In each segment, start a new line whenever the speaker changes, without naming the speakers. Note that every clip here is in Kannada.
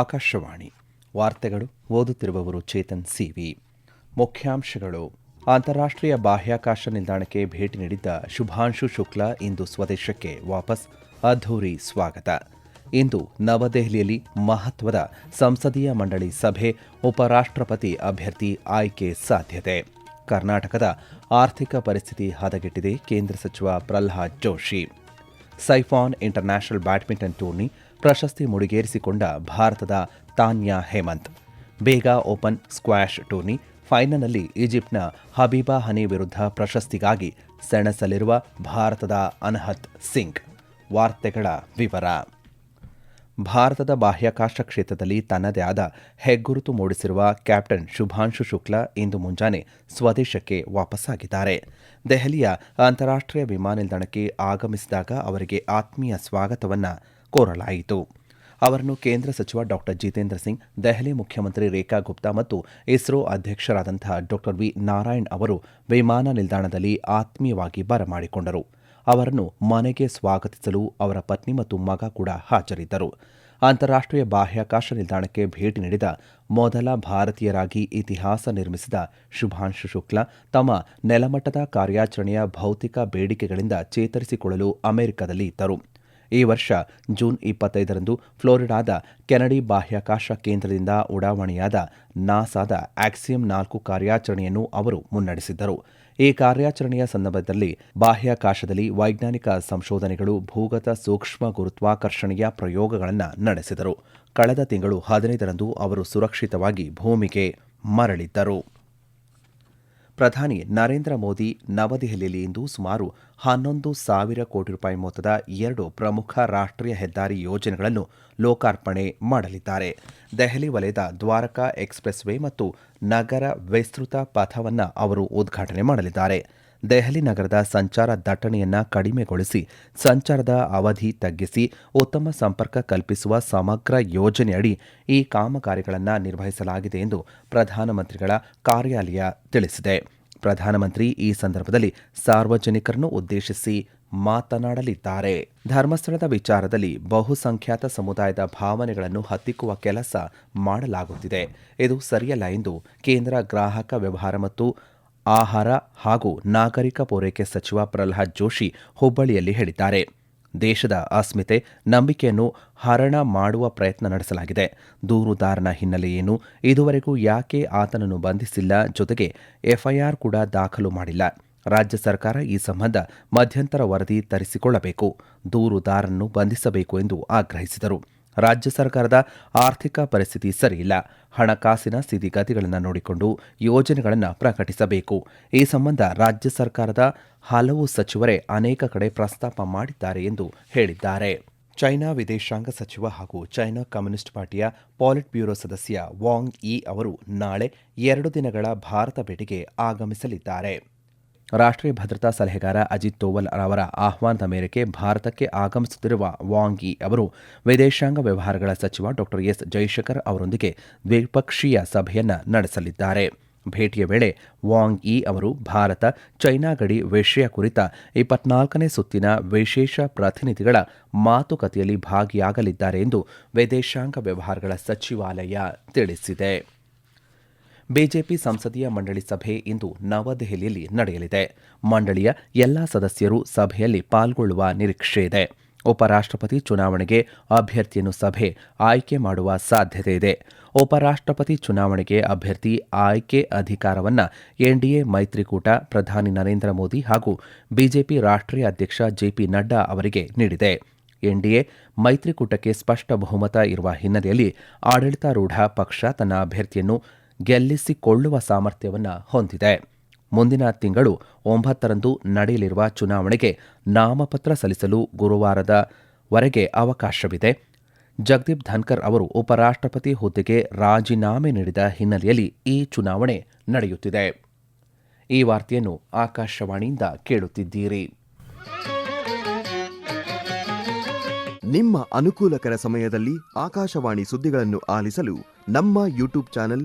ಆಕಾಶವಾಣಿ. ವಾರ್ತೆಗಳು ಓದುತ್ತಿರುವವರು ಚೇತನ್ ಸಿವಿ. ಮುಖ್ಯಾಂಶಗಳು. ಅಂತಾರಾಷ್ಟ್ರೀಯ ಬಾಹ್ಯಾಕಾಶ ನಿಲ್ದಾಣಕ್ಕೆ ಭೇಟಿ ನೀಡಿದ್ದ ಶುಭಾಂಶು ಶುಕ್ಲಾ ಇಂದು ಸ್ವದೇಶಕ್ಕೆ ವಾಪಸ್. ಅದ್ಧೂರಿ ಸ್ವಾಗತ. ಇಂದು ನವದೆಹಲಿಯಲ್ಲಿ ಮಹತ್ವದ ಸಂಸದೀಯ ಮಂಡಳಿ ಸಭೆ, ಉಪರಾಷ್ಟ್ರಪತಿ ಅಭ್ಯರ್ಥಿ ಆಯ್ಕೆ ಸಾಧ್ಯತೆ. ಕರ್ನಾಟಕದ ಆರ್ಥಿಕ ಪರಿಸ್ಥಿತಿ ಹದಗೆಟ್ಟಿದೆ ಕೇಂದ್ರ ಸಚಿವ Pralhad Joshi. Saipan international badminton tourney ಪ್ರಶಸ್ತಿ ಮುಡಿಗೇರಿಸಿಕೊಂಡ ಭಾರತದ ತಾನ್ಯಾ ಹೇಮಂತ್. ಬೇಗ ಓಪನ್ ಸ್ಕ್ವಾಷ್ ಟೂರ್ನಿ ಫೈನಲ್ನಲ್ಲಿ ಈಜಿಪ್ಟ್ನ ಹಬೀಬಾ ಹನಿ ವಿರುದ್ಧ ಪ್ರಶಸ್ತಿಗಾಗಿ ಸೆಣಸಲಿರುವ ಭಾರತದ ಅನಹತ್ ಸಿಂಗ್. ವಾರ್ತೆಗಳ ವಿವರ. ಭಾರತದ ಬಾಹ್ಯಾಕಾಶ ಕ್ಷೇತ್ರದಲ್ಲಿ ತನ್ನದೇ ಆದ ಹೆಗ್ಗುರುತು ಮೂಡಿಸಿರುವ ಕ್ಯಾಪ್ಟನ್ ಶುಭಾಂಶು ಶುಕ್ಲಾ ಇಂದು ಮುಂಜಾನೆ ಸ್ವದೇಶಕ್ಕೆ ವಾಪಸ್ಸಾಗಿದ್ದಾರೆ. ದೆಹಲಿಯ ಅಂತಾರಾಷ್ಟ್ರೀಯ ವಿಮಾನ ನಿಲ್ದಾಣಕ್ಕೆ ಆಗಮಿಸಿದಾಗ ಅವರಿಗೆ ಆತ್ಮೀಯ ಸ್ವಾಗತವನ್ನು ಕೋರಲಾಯಿತು. ಅವರನ್ನು ಕೇಂದ್ರ ಸಚಿವ ಡಾ. ಜಿತೇಂದ್ರ ಸಿಂಗ್, ದೆಹಲಿ ಮುಖ್ಯಮಂತ್ರಿ ರೇಖಾ ಗುಪ್ತಾ ಮತ್ತು ಇಸ್ರೋ ಅಧ್ಯಕ್ಷರಾದಂತಹ ಡಾ. ವಿ. ನಾರಾಯಣ್ ಅವರು ವಿಮಾನ ನಿಲ್ದಾಣದಲ್ಲಿ ಆತ್ಮೀಯವಾಗಿ ಬರಮಾಡಿಕೊಂಡರು. ಅವರನ್ನು ಮನೆಗೆ ಸ್ವಾಗತಿಸಲು ಅವರ ಪತ್ನಿ ಮತ್ತು ಮಗ ಕೂಡ ಹಾಜರಿದ್ದರು. ಅಂತಾರಾಷ್ಟ್ರೀಯ ಬಾಹ್ಯಾಕಾಶ ನಿಲ್ದಾಣಕ್ಕೆ ಭೇಟಿ ನೀಡಿದ ಮೊದಲ ಭಾರತೀಯರಾಗಿ ಇತಿಹಾಸ ನಿರ್ಮಿಸಿದ ಶುಭಾಂಶು ಶುಕ್ಲಾ ತಮ್ಮ ನೆಲಮಟ್ಟದ ಕಾರ್ಯಾಚರಣೆಯ ಭೌತಿಕ ಬೇಡಿಕೆಗಳಿಂದ ಚೇತರಿಸಿಕೊಳ್ಳಲು ಅಮೆರಿಕದಲ್ಲಿ ಇದ್ದರು. ಈ ವರ್ಷ ಜೂನ್ ಇಪ್ಪತ್ತೈದರಂದು ಫ್ಲೋರಿಡಾದ ಕೆನಡಿ ಬಾಹ್ಯಾಕಾಶ ಕೇಂದ್ರದಿಂದ ಉಡಾವಣೆಯಾದ ನಾಸಾದ ಆಕ್ಸಿಯಂ ನಾಲ್ಕು ಕಾರ್ಯಾಚರಣೆಯನ್ನು ಅವರು ಮುನ್ನಡೆಸಿದ್ದರು. ಈ ಕಾರ್ಯಾಚರಣೆಯ ಸಂದರ್ಭದಲ್ಲಿ ಬಾಹ್ಯಾಕಾಶದಲ್ಲಿ ವೈಜ್ಞಾನಿಕ ಸಂಶೋಧನೆಗಳು, ಭೂಗತ ಸೂಕ್ಷ್ಮ ಗುರುತ್ವಾಕರ್ಷಣೆಯ ಪ್ರಯೋಗಗಳನ್ನು ನಡೆಸಿದರು. ಕಳೆದ ತಿಂಗಳು ಹದಿನೈದರಂದು ಅವರು ಸುರಕ್ಷಿತವಾಗಿ ಭೂಮಿಗೆ ಮರಳಿದ್ದರು. ಪ್ರಧಾನಿ ನರೇಂದ್ರ ಮೋದಿ ನವದೆಹಲಿಯಲ್ಲಿ ಇಂದು ಸುಮಾರು ಹನ್ನೊಂದು ಸಾವಿರ ಕೋಟಿ ರೂಪಾಯಿ ಮೊತ್ತದ ಎರಡು ಪ್ರಮುಖ ರಾಷ್ಟ್ರೀಯ ಹೆದ್ದಾರಿ ಯೋಜನೆಗಳನ್ನು ಲೋಕಾರ್ಪಣೆ ಮಾಡಲಿದ್ದಾರೆ. ದೆಹಲಿ ವಲಯದ ದ್ವಾರಕಾ ಎಕ್ಸ್ಪ್ರೆಸ್ ವೇ ಮತ್ತು ನಗರ ವಿಸ್ತೃತ ಪಥವನ್ನು ಅವರು ಉದ್ಘಾಟನೆ ಮಾಡಲಿದ್ದಾರೆ. ದೆಹಲಿ ನಗರದ ಸಂಚಾರ ದಟ್ಟಣೆಯನ್ನು ಕಡಿಮೆಗೊಳಿಸಿ, ಸಂಚಾರದ ಅವಧಿ ತಗ್ಗಿಸಿ, ಉತ್ತಮ ಸಂಪರ್ಕ ಕಲ್ಪಿಸುವ ಸಮಗ್ರ ಯೋಜನೆಯಡಿ ಈ ಕಾಮಗಾರಿಗಳನ್ನು ನಿರ್ವಹಿಸಲಾಗಿದೆ ಎಂದು ಪ್ರಧಾನಮಂತ್ರಿಗಳ ಕಾರ್ಯಾಲಯ ತಿಳಿಸಿದೆ. ಪ್ರಧಾನಮಂತ್ರಿ ಈ ಸಂದರ್ಭದಲ್ಲಿ ಸಾರ್ವಜನಿಕರನ್ನು ಉದ್ದೇಶಿಸಿ ಮಾತನಾಡಲಿದ್ದಾರೆ. ಧರ್ಮಸ್ಥಳದ ವಿಚಾರದಲ್ಲಿ ಬಹುಸಂಖ್ಯಾತ ಸಮುದಾಯದ ಭಾವನೆಗಳನ್ನು ಹತ್ತಿಕ್ಕುವ ಕೆಲಸ ಮಾಡಲಾಗುತ್ತಿದೆ. ಇದು ಸರಿಯಲ್ಲ ಎಂದು ಕೇಂದ್ರ ಗ್ರಾಹಕ ವ್ಯವಹಾರ ಮತ್ತು ಆಹಾರ ಹಾಗೂ ನಾಗರಿಕ ಪೂರೈಕೆ ಸಚಿವ ಪ್ರಲ್ಹಾದ್ ಜೋಶಿ ಹುಬ್ಬಳ್ಳಿಯಲ್ಲಿ ಹೇಳಿದ್ದಾರೆ. ದೇಶದ ಅಸ್ಮಿತೆ, ನಂಬಿಕೆಯನ್ನು ಹರಣ ಮಾಡುವ ಪ್ರಯತ್ನ ನಡೆಸಲಾಗಿದೆ. ದೂರುದಾರನ ಹಿನ್ನೆಲೆಯೇನು ಇದುವರೆಗೂ ಯಾಕೆ ಆತನನ್ನು ಬಂಧಿಸಿಲ್ಲ ಜೊತೆಗೆ ಎಫ್ಐಆರ್ ಕೂಡ ದಾಖಲು ಮಾಡಿಲ್ಲ. ರಾಜ್ಯ ಸರ್ಕಾರ ಈ ಸಂಬಂಧ ಮಧ್ಯಂತರ ವರದಿ ತರಿಸಿಕೊಳ್ಳಬೇಕು. ದೂರುದಾರನ್ನು ಬಂಧಿಸಬೇಕು ಎಂದು ಆಗ್ರಹಿಸಿದರು. ರಾಜ್ಯ ಸರ್ಕಾರದ ಆರ್ಥಿಕ ಪರಿಸ್ಥಿತಿ ಸರಿಯಿಲ್ಲ. ಹಣಕಾಸಿನ ಸ್ಥಿತಿಗತಿಗಳನ್ನು ನೋಡಿಕೊಂಡು ಯೋಜನೆಗಳನ್ನು ಪ್ರಕಟಿಸಬೇಕು. ಈ ಸಂಬಂಧ ರಾಜ್ಯ ಸರ್ಕಾರದ ಹಲವು ಸಚಿವರೇ ಅನೇಕ ಕಡೆ ಪ್ರಸ್ತಾಪ ಮಾಡಿದ್ದಾರೆ ಎಂದು ಹೇಳಿದ್ದಾರೆ. ಚೈನಾ ವಿದೇಶಾಂಗ ಸಚಿವ ಹಾಗೂ ಚೈನಾ ಕಮ್ಯುನಿಸ್ಟ್ ಪಾರ್ಟಿಯ ಪಾಲಿಟ್ ಬ್ಯೂರೋ ಸದಸ್ಯ ವಾಂಗ್ ಇ ಅವರು ನಾಳೆ ಎರಡು ದಿನಗಳ ಭಾರತ ಭೇಟಿಗೆ ಆಗಮಿಸಲಿದ್ದಾರೆ. ರಾಷ್ಟ್ರೀಯ ಭದ್ರತಾ ಸಲಹೆಗಾರ ಅಜಿತ್ ದೋವಲ್ ಅವರ ಆಹ್ವಾನದ ಮೇರೆಗೆ ಭಾರತಕ್ಕೆ ಆಗಮಿಸುತ್ತಿರುವ ವಾಂಗ್ ಇ ಅವರು ವಿದೇಶಾಂಗ ವ್ಯವಹಾರಗಳ ಸಚಿವ ಡಾ ಎಸ್ ಜೈಶಂಕರ್ ಅವರೊಂದಿಗೆ ದ್ವಿಪಕ್ಷೀಯ ಸಭೆಯನ್ನು ನಡೆಸಲಿದ್ದಾರೆ. ಭೇಟಿಯ ವೇಳೆ ವಾಂಗ್ ಇ ಅವರು ಭಾರತ, ಚೈನಾ ಗಡಿ ವಿಷಯ ಕುರಿತ ಇಪ್ಪತ್ನಾಲ್ಕನೇ ಸುತ್ತಿನ ವಿಶೇಷ ಪ್ರತಿನಿಧಿಗಳ ಮಾತುಕತೆಯಲ್ಲಿ ಭಾಗಿಯಾಗಲಿದ್ದಾರೆ ಎಂದು ವಿದೇಶಾಂಗ ವ್ಯವಹಾರಗಳ ಸಚಿವಾಲಯ ತಿಳಿಸಿದೆ. ಬಿಜೆಪಿ ಸಂಸದೀಯ ಮಂಡಳಿ ಸಭೆ ಇಂದು ನವದೆಹಲಿಯಲ್ಲಿ ನಡೆಯಲಿದೆ. ಮಂಡಳಿಯ ಎಲ್ಲಾ ಸದಸ್ಯರು ಸಭೆಯಲ್ಲಿ ಪಾಲ್ಗೊಳ್ಳುವ ನಿರೀಕ್ಷೆ ಇದೆ. ಉಪರಾಷ್ಟ್ರಪತಿ ಚುನಾವಣೆಗೆ ಅಭ್ಯರ್ಥಿಯನ್ನು ಸಭೆ ಆಯ್ಕೆ ಮಾಡುವ ಸಾಧ್ಯತೆ ಇದೆ. ಉಪರಾಷ್ಟ್ರಪತಿ ಚುನಾವಣೆಗೆ ಅಭ್ಯರ್ಥಿ ಆಯ್ಕೆ ಅಧಿಕಾರವನ್ನು ಎನ್ಡಿಎ, ಮೈತ್ರಿಕೂಟ, ಪ್ರಧಾನಿ ನರೇಂದ್ರ ಮೋದಿ ಹಾಗೂ ಬಿಜೆಪಿ ರಾಷ್ಟ್ರೀಯ ಅಧ್ಯಕ್ಷ ಜೆಪಿ ನಡ್ಡಾ ಅವರಿಗೆ ನೀಡಿದೆ. ಎನ್ಡಿಎ ಮೈತ್ರಿಕೂಟಕ್ಕೆ ಸ್ಪಷ್ಟ ಬಹುಮತ ಇರುವ ಹಿನ್ನೆಲೆಯಲ್ಲಿ ಆಡಳಿತಾರೂಢ ಪಕ್ಷ ತನ್ನ ಅಭ್ಯರ್ಥಿಯನ್ನು ಗೆಲ್ಲಿಸಿಕೊಳ್ಳುವ ಸಾಮರ್ಥ್ಯವನ್ನು ಹೊಂದಿದೆ. ಮುಂದಿನ ತಿಂಗಳು ಒಂಬತ್ತರಂದು ನಡೆಯಲಿರುವ ಚುನಾವಣೆಗೆ ನಾಮಪತ್ರ ಸಲ್ಲಿಸಲು ಗುರುವಾರದ ವರೆಗೆ ಅವಕಾಶವಿದೆ. ಜಗದೀಪ್ ಧನ್ಕರ್ ಅವರು ಉಪರಾಷ್ಟ್ರಪತಿ ಹುದ್ದೆಗೆ ರಾಜೀನಾಮೆ ನೀಡಿದ ಹಿನ್ನೆಲೆಯಲ್ಲಿ ಈ ಚುನಾವಣೆ ನಡೆಯುತ್ತಿದೆ. ಈ ವಾರ್ತೆಯನ್ನು ಆಕಾಶವಾಣಿಯಿಂದ ಕೇಳುತ್ತಿದ್ದೀರಿ.
ನಿಮ್ಮ ಅನುಕೂಲಕರ ಸಮಯದಲ್ಲಿ ಆಕಾಶವಾಣಿ ಸುದ್ದಿಗಳನ್ನು ಆಲಿಸಲು ನಮ್ಮ ಯೂಟ್ಯೂಬ್ ಚಾನೆಲ್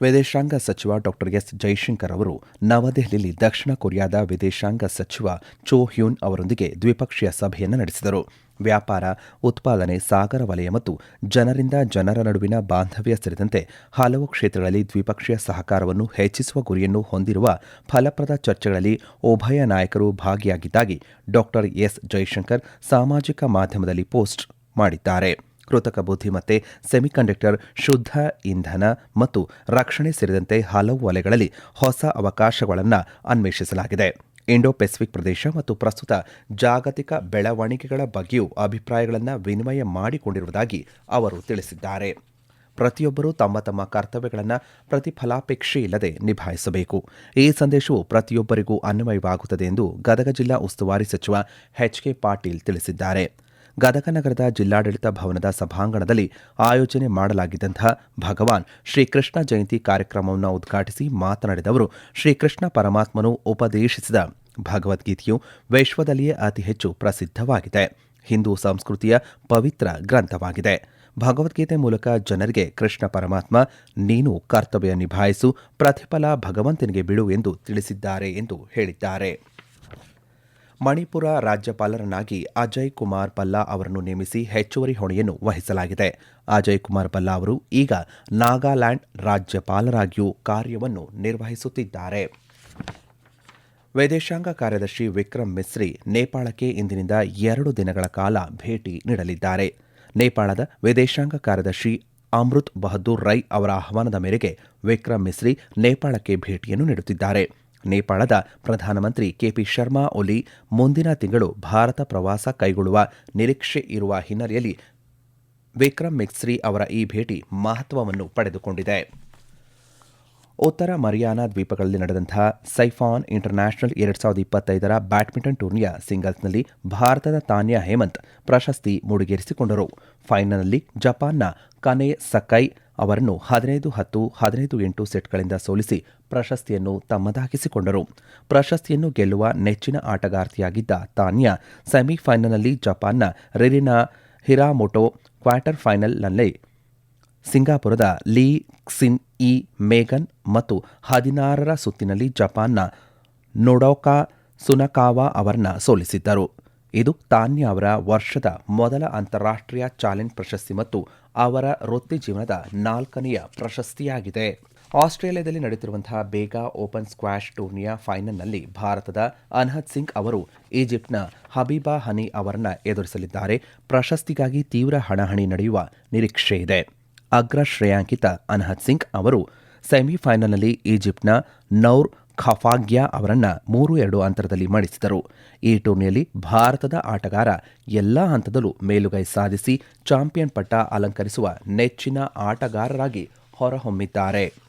ವಿದೇಶಾಂಗ ಸಚಿವ ಡಾಕ್ಟರ್ ಎಸ್ ಜೈಶಂಕರ್ ಅವರು ನವದೆಹಲಿಯಲ್ಲಿ ದಕ್ಷಿಣ ಕೊರಿಯಾದ ವಿದೇಶಾಂಗ ಸಚಿವ ಚೋ ಹ್ಯೂನ್ ಅವರೊಂದಿಗೆ ದ್ವಿಪಕ್ಷೀಯ ಸಭೆಯನ್ನು ನಡೆಸಿದರು. ವ್ಯಾಪಾರ, ಉತ್ಪಾದನೆ, ಸಾಗರ ವಲಯ ಮತ್ತು ಜನರಿಂದ ಜನರ ನಡುವಿನ ಬಾಂಧವ್ಯ ಸೇರಿದಂತೆ ಹಲವು ಕ್ಷೇತ್ರಗಳಲ್ಲಿ ದ್ವಿಪಕ್ಷೀಯ ಸಹಕಾರವನ್ನು ಹೆಚ್ಚಿಸುವ ಗುರಿಯನ್ನು ಹೊಂದಿರುವ ಫಲಪ್ರದ ಚರ್ಚೆಗಳಲ್ಲಿ ಉಭಯ ನಾಯಕರು ಭಾಗಿಯಾಗಿದ್ದಾಗಿ ಡಾ ಎಸ್ ಜೈಶಂಕರ್ ಸಾಮಾಜಿಕ ಮಾಧ್ಯಮದಲ್ಲಿ ಪೋಸ್ಟ್ ಮಾಡಿದ್ದಾರೆ. ಕೃತಕ ಬುದ್ಧಿಮತ್ತೆ ಸೆಮಿಕಂಡಕ್ಟರ್ ಶುದ್ಧ ಇಂಧನ ಮತ್ತು ರಕ್ಷಣೆ ಸೇರಿದಂತೆ ಹಲವು ವಲಯಗಳಲ್ಲಿ ಹೊಸ ಅವಕಾಶಗಳನ್ನು ಅನ್ವೇಷಿಸಲಾಗಿದೆ. ಇಂಡೋ ಪೆಸಿಫಿಕ್ ಪ್ರದೇಶ ಮತ್ತು ಪ್ರಸ್ತುತ ಜಾಗತಿಕ ಬೆಳವಣಿಗೆಗಳ ಬಗ್ಗೆಯೂ ಅಭಿಪ್ರಾಯಗಳನ್ನು ವಿನಿಮಯ ಮಾಡಿಕೊಂಡಿರುವುದಾಗಿ ಅವರು ತಿಳಿಸಿದ್ದಾರೆ. ಪ್ರತಿಯೊಬ್ಬರೂ ತಮ್ಮ ತಮ್ಮ ಕರ್ತವ್ಯಗಳನ್ನು ಪ್ರತಿಫಲಾಪೇಕ್ಷೆ ಇಲ್ಲದೆ ನಿಭಾಯಿಸಬೇಕು. ಈ ಸಂದೇಶವು ಪ್ರತಿಯೊಬ್ಬರಿಗೂ ಅನ್ವಯವಾಗುತ್ತದೆ ಎಂದು ಗದಗ ಜಿಲ್ಲಾ ಉಸ್ತುವಾರಿ ಸಚಿವ ಎಚ್ ಕೆ ಪಾಟೀಲ್ ತಿಳಿಸಿದ್ದಾರೆ. ಗದಗ ನಗರದ ಜಿಲ್ಲಾಡಳಿತ ಭವನದ ಸಭಾಂಗಣದಲ್ಲಿ ಆಯೋಜನೆ ಮಾಡಲಾಗಿದ್ದಂತಹ ಭಗವಾನ್ ಶ್ರೀಕೃಷ್ಣ ಜಯಂತಿ ಕಾರ್ಯಕ್ರಮವನ್ನು ಉದ್ಘಾಟಿಸಿ ಮಾತನಾಡಿದ ಅವರು, ಶ್ರೀಕೃಷ್ಣ ಪರಮಾತ್ಮನು ಉಪದೇಶಿಸಿದ ಭಗವದ್ಗೀತೆಯು ವಿಶ್ವದಲ್ಲಿಯೇ ಅತಿ ಹೆಚ್ಚು ಪ್ರಸಿದ್ಧವಾಗಿದೆ. ಹಿಂದೂ ಸಂಸ್ಕೃತಿಯ ಪವಿತ್ರ ಗ್ರಂಥವಾಗಿದೆ. ಭಗವದ್ಗೀತೆ ಮೂಲಕ ಜನರಿಗೆ ಕೃಷ್ಣ ಪರಮಾತ್ಮ, ನೀನು ಕರ್ತವ್ಯ ನಿಭಾಯಿಸು, ಪ್ರತಿಫಲ ಭಗವಂತನಿಗೆ ಬಿಡು ಎಂದು ತಿಳಿಸಿದ್ದಾರೆ ಎಂದು ಹೇಳಿದ್ದಾರೆ. ಮಣಿಪುರ ರಾಜ್ಯಪಾಲರನ್ನಾಗಿ ಅಜಯ್ ಕುಮಾರ್ ಪಲ್ಲಾ ಅವರನ್ನು ನೇಮಿಸಿ ಹೆಚ್ಚುವರಿ ಹೊಣೆಯನ್ನು ವಹಿಸಲಾಗಿದೆ. ಅಜಯ್ ಕುಮಾರ್ ಪಲ್ಲಾ ಅವರು ಈಗ ನಾಗಾಲ್ಯಾಂಡ್ ರಾಜ್ಯಪಾಲರಾಗಿಯೂ ಕಾರ್ಯವನ್ನು ನಿರ್ವಹಿಸುತ್ತಿದ್ದಾರೆ. ವಿದೇಶಾಂಗ ಕಾರ್ಯದರ್ಶಿ ವಿಕ್ರಮ್ ಮಿಸ್ರಿ ನೇಪಾಳಕ್ಕೆ ಇಂದಿನಿಂದ ಎರಡು ದಿನಗಳ ಕಾಲ ಭೇಟಿ ನೀಡಲಿದ್ದಾರೆ. ನೇಪಾಳದ ವಿದೇಶಾಂಗ ಕಾರ್ಯದರ್ಶಿ ಅಮೃತ್ ಬಹದ್ದೂರ್ ರೈ ಅವರ ಆಹ್ವಾನದ ಮೇರೆಗೆ ವಿಕ್ರಮ್ ಮಿಸ್ರಿ ನೇಪಾಳಕ್ಕೆ ಭೇಟಿಯನ್ನು ನೀಡುತ್ತಿದ್ದಾರೆ. ನೇಪಾಳದ ಪ್ರಧಾನಮಂತ್ರಿ ಕೆಪಿ ಶರ್ಮಾ ಒಲಿ ಮುಂದಿನ ತಿಂಗಳು ಭಾರತ ಪ್ರವಾಸ ಕೈಗೊಳ್ಳುವ ನಿರೀಕ್ಷೆ ಇರುವ ಹಿನ್ನೆಲೆಯಲ್ಲಿ ವಿಕ್ರಮ್ ಮಿಕ್ಸ್ರಿ ಅವರ ಈ ಭೇಟಿ ಮಹತ್ವವನ್ನು ಪಡೆದುಕೊಂಡಿದೆ. ಉತ್ತರ ಮರಿಯಾನಾ ದ್ವೀಪಗಳಲ್ಲಿ ನಡೆದಂತಹ ಸೈಫಾನ್ ಇಂಟರ್ನ್ಯಾಷನಲ್ ಎರಡ್ ಸಾವಿರದ ಇಪ್ಪತ್ತೈದರ ಬ್ಯಾಡ್ಮಿಂಟನ್ ಟೂರ್ನಿಯ ಸಿಂಗಲ್ಸ್ನಲ್ಲಿ ಭಾರತದ ತಾನ್ಯಾ ಹೇಮಂತ್ ಪ್ರಶಸ್ತಿ ಮುಡಿಗೇರಿಸಿಕೊಂಡರು. ಫೈನಲ್ನಲ್ಲಿ ಜಪಾನ್ನ ಕನೆ ಸಕೈ ಅವರನ್ನು ಹದಿನೈದು ಹತ್ತು, ಹದಿನೈದು ಎಂಟು ಸೆಟ್ಗಳಿಂದ ಸೋಲಿಸಿ ಪ್ರಶಸ್ತಿಯನ್ನು ತಮ್ಮದಾಗಿಸಿಕೊಂಡರು. ಪ್ರಶಸ್ತಿಯನ್ನು ಗೆಲ್ಲುವ ನೆಚ್ಚಿನ ಆಟಗಾರ್ತಿಯಾಗಿದ್ದ ತಾನ್ಯಾ ಸೆಮಿಫೈನಲ್ನಲ್ಲಿ ಜಪಾನ್ನ ರೆರಿನಾ ಹಿರಾಮೊಟೊ ಕ್ವಾರ್ಟರ್ ಫೈನಲ್ನಲ್ಲಿ ಸಿಂಗಾಪುರದ ಲೀ ಕ್ಸಿನ್ ಇ ಮೇಗನ್ ಮತ್ತು ಹದಿನಾರರ ಸುತ್ತಿನಲ್ಲಿ ಜಪಾನ್ನ ನೊಡೋಕಾ ಸುನಕಾವಾ ಅವರನ್ನ ಸೋಲಿಸಿದ್ದರು. ಇದು ತಾನ್ಯಾ ಅವರ ವರ್ಷದ ಮೊದಲ ಅಂತಾರಾಷ್ಟ್ರೀಯ ಚಾಲೆಂಜ್ ಪ್ರಶಸ್ತಿ ಮತ್ತು ಅವರ ವೃತ್ತಿ ಜೀವನದ ನಾಲ್ಕನೆಯ ಪ್ರಶಸ್ತಿಯಾಗಿದೆ. ಆಸ್ಟ್ರೇಲಿಯಾದಲ್ಲಿ ನಡೆಯುತ್ತಿರುವಂತಹ ಬೇಗ ಓಪನ್ ಸ್ಕ್ವಾಷ್ ಟೂರ್ನಿಯ ಫೈನಲ್ನಲ್ಲಿ ಭಾರತದ ಅನ್ಹದ್ ಸಿಂಗ್ ಅವರು ಈಜಿಪ್ಟ್ನ ಹಬೀಬಾ ಹನಿ ಅವರನ್ನ ಎದುರಿಸಲಿದ್ದಾರೆ. ಪ್ರಶಸ್ತಿಗಾಗಿ ತೀವ್ರ ಹಣಾಹಣಿ ನಡೆಯುವ ನಿರೀಕ್ಷೆ ಇದೆ. ಅಗ್ರ ಶ್ರೇಯಾಂಕಿತ ಅನ್ಹದ್ ಸಿಂಗ್ ಅವರು ಸೆಮಿಫೈನಲ್ನಲ್ಲಿ ಈಜಿಪ್ಟ್ನ ನೌರ್ ಖಫಾಗ್ಯಾ ಅವರನ್ನ ಮೂರು ಎರಡು ಅಂತರದಲ್ಲಿ ಮಣಿಸಿದರು. ಈ ಟೂರ್ನಿಯಲ್ಲಿ ಭಾರತದ ಆಟಗಾರ ಎಲ್ಲಾ ಹಂತದಲ್ಲೂ ಮೇಲುಗೈ ಸಾಧಿಸಿ ಚಾಂಪಿಯನ್ ಪಟ್ಟ ಅಲಂಕರಿಸುವ ನೆಚ್ಚಿನ ಆಟಗಾರರಾಗಿ ಹೊರಹೊಮ್ಮಿದ್ದಾರೆ.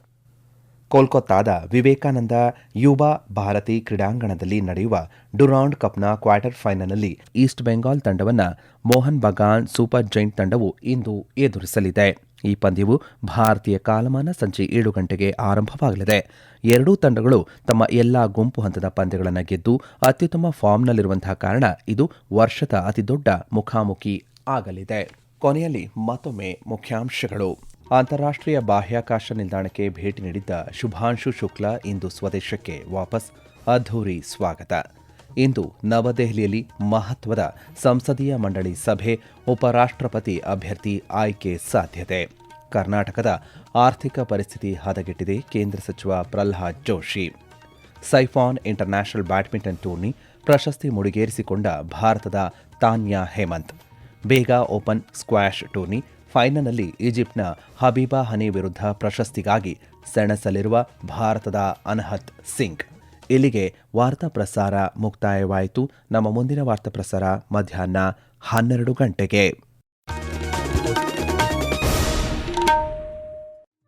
ಕೋಲ್ಕತ್ತಾದ ವಿವೇಕಾನಂದ ಯುವ ಭಾರತಿ ಕ್ರೀಡಾಂಗಣದಲ್ಲಿ ನಡೆಯುವ ಡುರಾಂಡ್ ಕಪ್ನ ಕ್ವಾರ್ಟರ್ ಫೈನಲ್ನಲ್ಲಿ ಈಸ್ಟ್ ಬೆಂಗಾಲ್ ತಂಡವನ್ನು ಮೋಹನ್ ಬಗಾನ್ ಸೂಪರ್ ಜೈಂಟ್ ತಂಡವು ಇಂದು ಎದುರಿಸಲಿದೆ. ಈ ಪಂದ್ಯವು ಭಾರತೀಯ ಕಾಲಮಾನ ಸಂಜೆ ಏಳು ಗಂಟೆಗೆ ಆರಂಭವಾಗಲಿದೆ. ಎರಡೂ ತಂಡಗಳು ತಮ್ಮ ಎಲ್ಲಾ ಗುಂಪು ಹಂತದ ಪಂದ್ಯಗಳನ್ನು ಗೆದ್ದು ಅತ್ಯುತ್ತಮ ಫಾರ್ಮ್ನಲ್ಲಿರುವಂತಹ ಕಾರಣ ಇದು ವರ್ಷದ ಅತಿದೊಡ್ಡ ಮುಖಾಮುಖಿ ಆಗಲಿದೆ. ಕೊನೆಯಲ್ಲಿ ಮತ್ತೊಮ್ಮೆ ಮುಖ್ಯಾಂಶಗಳು. ಅಂತಾರಾಷ್ಟ್ರೀಯ ಬಾಹ್ಯಾಕಾಶ ನಿಲ್ದಾಣಕ್ಕೆ ಭೇಟಿ ನೀಡಿದ್ದ ಶುಭಾಂಶು ಶುಕ್ಲಾ ಇಂದು ಸ್ವದೇಶಕ್ಕೆ ವಾಪಸ್. ಅದ್ಧೂರಿ ಸ್ವಾಗತ. ಇಂದು ನವದೆಹಲಿಯಲ್ಲಿ ಮಹತ್ವದ ಸಂಸದೀಯ ಮಂಡಳಿ ಸಭೆ, ಉಪರಾಷ್ಟ್ರಪತಿ ಅಭ್ಯರ್ಥಿ ಆಯ್ಕೆ ಸಾಧ್ಯತೆ. ಕರ್ನಾಟಕದ ಆರ್ಥಿಕ ಪರಿಸ್ಥಿತಿ ಹದಗೆಟ್ಟಿದೆ ಕೇಂದ್ರ ಸಚಿವ Pralhad Joshi. Saipan international badminton tourney ಪ್ರಶಸ್ತಿ ಮುಡಿಗೇರಿಸಿಕೊಂಡ ಭಾರತದ ತಾನ್ಯಾ ಹೇಮಂತ್. ಬೇಗ ಓಪನ್ ಸ್ಕ್ವಾಷ್ ಟೂರ್ನಿ ಫೈನಲ್ನಲ್ಲಿ ಈಜಿಪ್ಟ್ನ ಹಬೀಬಾ ಹನಿ ವಿರುದ್ಧ ಪ್ರಶಸ್ತಿಗಾಗಿ ಸೆಣಸಲಿರುವ ಭಾರತದ ಅನಹತ್ ಸಿಂಗ್. ಇಲ್ಲಿಗೆ ವಾರ್ತಾ ಪ್ರಸಾರ ಮುಕ್ತಾಯವಾಯಿತು. ನಮ್ಮ ಮುಂದಿನ ವಾರ್ತಾ ಪ್ರಸಾರ ಮಧ್ಯಾಹ್ನ ಹನ್ನೆರಡು ಗಂಟೆಗೆ.